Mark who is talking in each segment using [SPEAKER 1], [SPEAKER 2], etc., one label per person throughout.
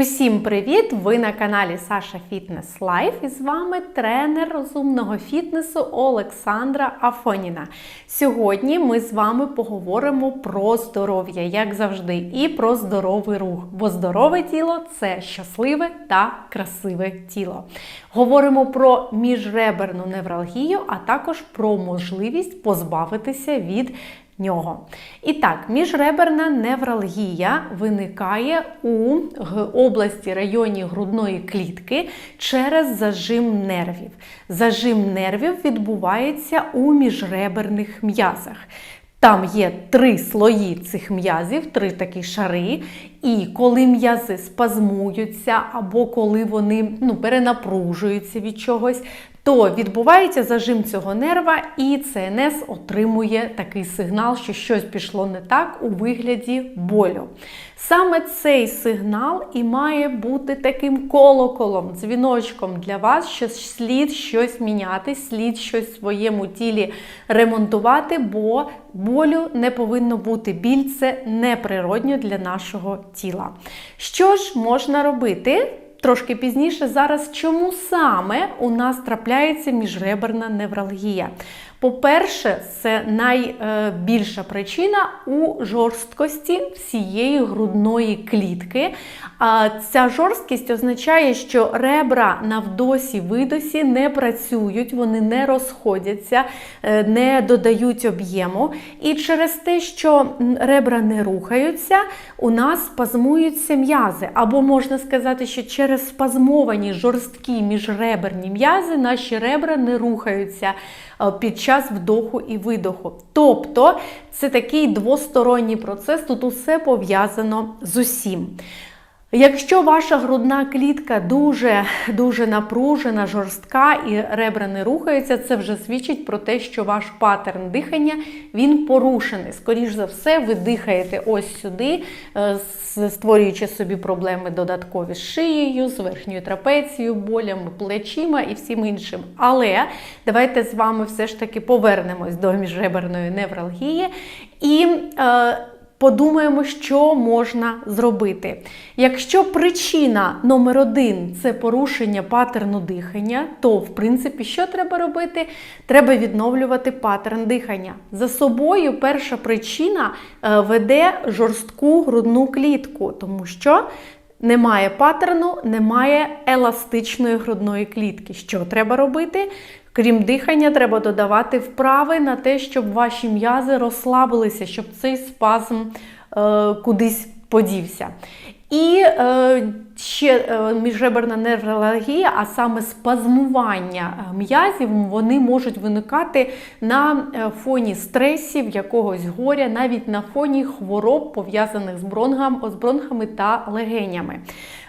[SPEAKER 1] Усім привіт! Ви на каналі Саша Фітнес Лайф і з вами тренер розумного фітнесу Олександра Афоніна. Сьогодні ми з вами поговоримо про здоров'я, як завжди, і про здоровий рух, бо здорове тіло це щасливе та красиве тіло. Говоримо про міжреберну невралгію, а також про можливість позбавитися від нього. І так, міжреберна невралгія виникає у області районі грудної клітки через зажим нервів. Зажим нервів відбувається у міжреберних м'язах. Там є три слої цих м'язів, три такі шари. І коли м'язи спазмуються, або коли вони ну, перенапружуються від чогось, то відбувається зажим цього нерва, і ЦНС отримує такий сигнал, що щось пішло не так у вигляді болю. Саме цей сигнал і має бути таким колоколом, дзвіночком для вас, що слід щось міняти, слід щось в своєму тілі ремонтувати, бо болю не повинно бути. Біль це неприродньо для нашого тіла. Що ж можна робити? Трошки пізніше зараз, чому саме у нас трапляється міжреберна невралгія. По-перше, це найбільша причина у жорсткості всієї грудної клітки. А Ця жорсткість означає, що ребра на вдосі-видосі не працюють, вони не розходяться, е, не додають об'єму. І через те, що ребра не рухаються, у нас спазмуються м'язи. Або можна сказати, що через спазмовані жорсткі міжреберні м'язи наші ребра не рухаються е, під час вдоху і видоху. Тобто це такий двосторонній процес, тут усе пов'язано з усім. Якщо ваша грудна клітка дуже дуже напружена, жорстка і ребра не рухаються, це вже свідчить про те, що ваш паттерн дихання він порушений. Скоріш за все, ви дихаєте ось сюди, е, створюючи собі проблеми додаткові з шиєю, з верхньою трапецією, болями, плечима і всім іншим. Але давайте з вами все ж таки повернемось до міжреберної невралгії і. Е, Подумаємо, що можна зробити. Якщо причина номер один це порушення паттерну дихання, то в принципі що треба робити? Треба відновлювати паттерн дихання. За собою перша причина е, веде жорстку грудну клітку, тому що немає паттерну, немає еластичної грудної клітки. Що треба робити? Крім дихання, треба додавати вправи на те, щоб ваші м'язи розслабилися, щоб цей спазм е, кудись подівся. І е, ще е, міжреберна невралгія, а саме спазмування е, м'язів, вони можуть виникати на е, фоні стресів, якогось горя, навіть на фоні хвороб, пов'язаних з, бронхам, з бронхами та легенями.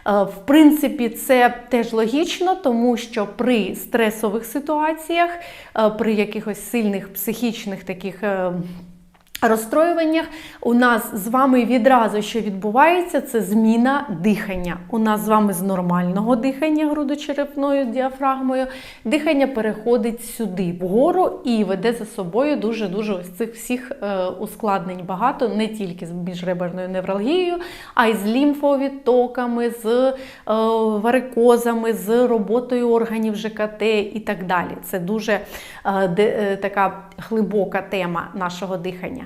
[SPEAKER 1] Е, В принципі, це теж логічно, тому що при стресових ситуаціях, е, при якихось сильних психічних таких е, розстроюваннях у нас з вами відразу, що відбувається, це зміна дихання. У нас з вами з нормального дихання грудочерепною діафрагмою дихання переходить сюди, вгору, і веде за собою дуже-дуже ось цих всіх е, ускладнень багато, не тільки з міжреберною невралгією, а й з лімфовідтоками, з е, варикозами, з роботою органів ЖКТ і так далі. Це дуже е, така глибока тема нашого дихання.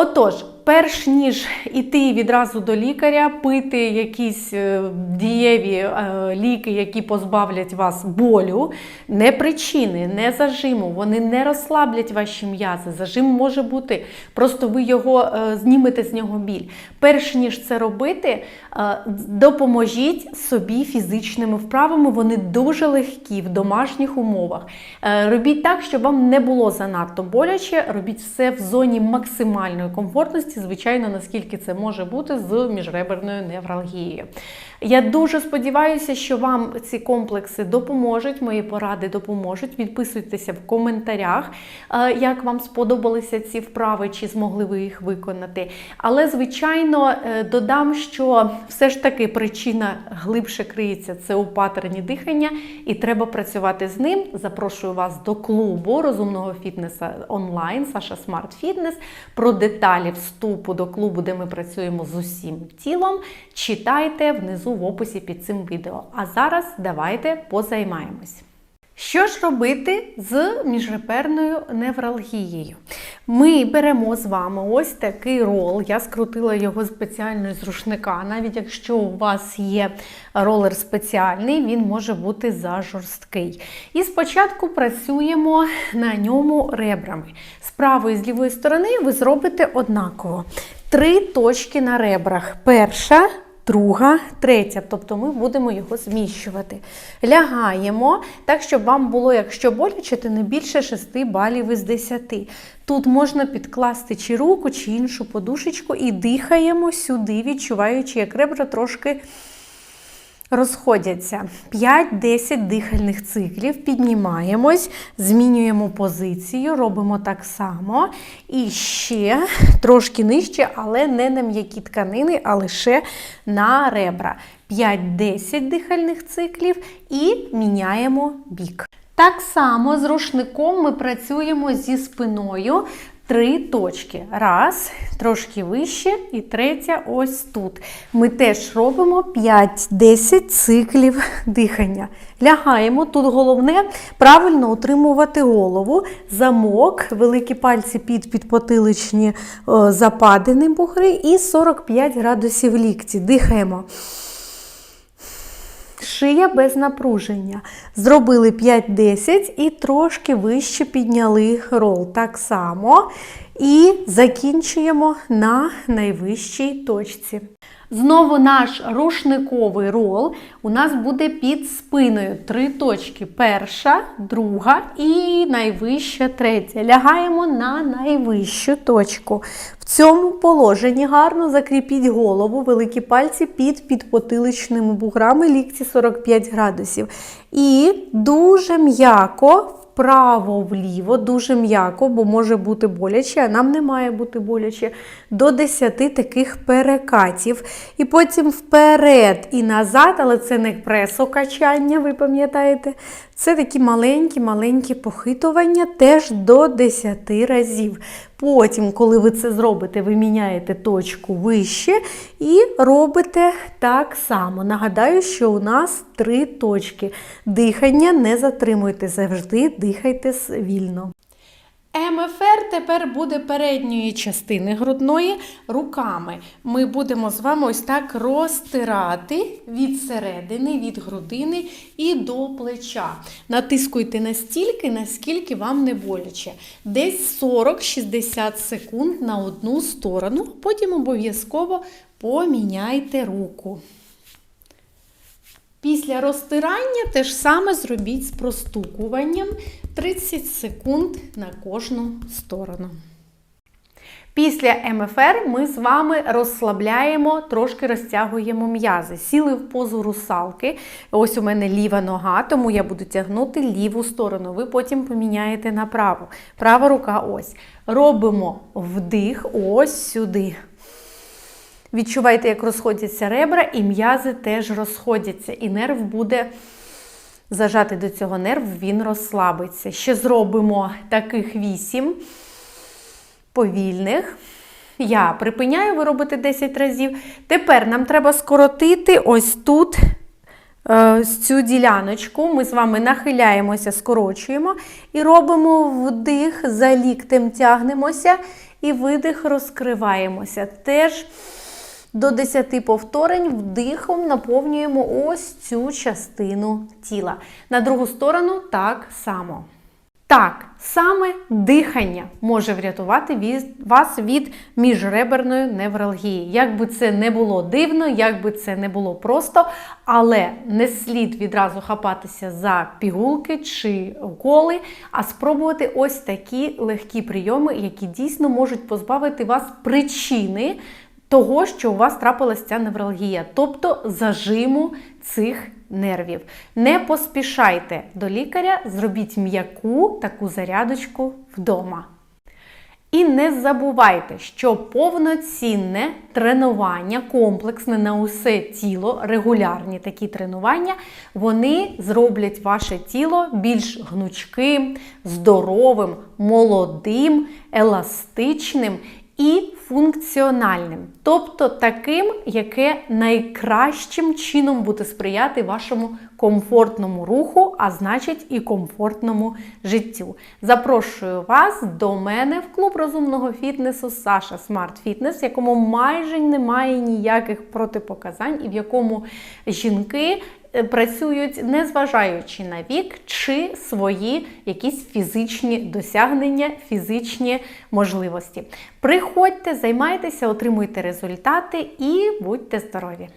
[SPEAKER 1] Отож, перш ніж іти відразу до лікаря, пити якісь е, дієві е, ліки, які позбавлять вас болю, не причини, не зажиму, вони не розслаблять ваші м'язи. Зажим може бути, просто ви його е, знімете з нього біль. Перш ніж це робити, допоможіть собі фізичними вправами, вони дуже легкі в домашніх умовах. Робіть так, щоб вам не було занадто боляче, робіть все в зоні максимальної комфортності, звичайно, наскільки це може бути з міжреберною невралгією. Я дуже сподіваюся, що вам ці комплекси допоможуть, мої поради допоможуть. Відписуйтеся в коментарях, е, як вам сподобалися ці вправи, чи змогли ви їх виконати. Але, звичайно, е, додам, що все ж таки причина глибше криється це у паттерні дихання, і треба працювати з ним. Запрошую вас до клубу розумного фітнесу онлайн Саша Смарт Фітнес. Про деталі вступу до клубу, де ми працюємо з усім тілом. Читайте внизу внизу в описі під цим відео. А зараз давайте позаймаємось. Що ж робити з міжреперною невралгією? Ми беремо з вами ось такий рол. Я скрутила його спеціально з рушника. Навіть якщо у вас є ролер спеціальний, він може бути зажорсткий. І спочатку працюємо на ньому ребрами. З правої і з лівої сторони ви зробите однаково. Три точки на ребрах. Перша друга, третя. Тобто ми будемо його зміщувати. Лягаємо так, щоб вам було, якщо боляче, то не більше 6 балів із 10. Тут можна підкласти чи руку, чи іншу подушечку і дихаємо сюди, відчуваючи, як ребра трошки. Розходяться 5-10 дихальних циклів, піднімаємось, змінюємо позицію, робимо так само. І ще трошки нижче, але не на м'які тканини, а лише на ребра. 5-10 дихальних циклів і міняємо бік. Так само з рушником ми працюємо зі спиною. Три точки. Раз, трошки вище, і третя ось тут. Ми теж робимо 5-10 циклів дихання. Лягаємо. Тут головне правильно утримувати голову, замок, великі пальці під підпотиличні западини бугри і 45 градусів лікті. Дихаємо. Шия без напруження. Зробили 5-10 і трошки вище підняли рол. Так само. І закінчуємо на найвищій точці. Знову наш рушниковий рол у нас буде під спиною. Три точки. Перша, друга і найвища третя. Лягаємо на найвищу точку. Цьому положенні гарно закріпіть голову, великі пальці під підпотиличними буграми, лікті 45 градусів. І дуже м'яко. Вправо-вліво, дуже м'яко, бо може бути боляче, а нам не має бути боляче. До 10 таких перекатів. І потім вперед і назад, але це не пресокачання, ви пам'ятаєте? Це такі маленькі-маленькі похитування теж до 10 разів. Потім, коли ви це зробите, ви міняєте точку вище і робите так само. Нагадаю, що у нас три точки. Дихання не затримуйте, завжди дихайте вільно. МФР тепер буде передньої частини грудної руками. Ми будемо з вами ось так розтирати від середини, від грудини і до плеча. Натискуйте настільки, наскільки вам не боляче. Десь 40-60 секунд на одну сторону, потім обов'язково поміняйте руку. Після розтирання те ж саме зробіть з простукуванням 30 секунд на кожну сторону. Після МФР ми з вами розслабляємо, трошки розтягуємо м'язи. Сіли в позу русалки. Ось у мене ліва нога, тому я буду тягнути ліву сторону. Ви потім поміняєте на праву. Права рука ось. Робимо вдих ось сюди. Відчувайте, як розходяться ребра, і м'язи теж розходяться. І нерв буде зажати до цього нерв, він розслабиться. Ще зробимо таких вісім повільних. Я припиняю, ви робите 10 разів. Тепер нам треба скоротити ось тут е, цю діляночку. Ми з вами нахиляємося, скорочуємо і робимо вдих, за ліктем тягнемося, і видих розкриваємося. Теж до 10 повторень вдихом наповнюємо ось цю частину тіла. На другу сторону так само. Так, саме дихання може врятувати вас від міжреберної невралгії. Як би це не було дивно, як би це не було просто, але не слід відразу хапатися за пігулки чи уколи, а спробувати ось такі легкі прийоми, які дійсно можуть позбавити вас причини того, що у вас трапилася ця невралгія, тобто зажиму цих нервів. Не поспішайте до лікаря, зробіть м'яку таку зарядочку вдома. І не забувайте, що повноцінне тренування, комплексне на усе тіло, регулярні такі тренування, вони зроблять ваше тіло більш гнучким, здоровим, молодим, еластичним і функціональним, тобто таким, яке найкращим чином буде сприяти вашому комфортному руху, а значить і комфортному життю. Запрошую вас до мене в клуб розумного фітнесу Саша Смарт Фітнес, в якому майже немає ніяких протипоказань, і в якому жінки працюють незважаючи на вік чи свої якісь фізичні досягнення, фізичні можливості. Приходьте, займайтеся, отримуйте результати і будьте здорові!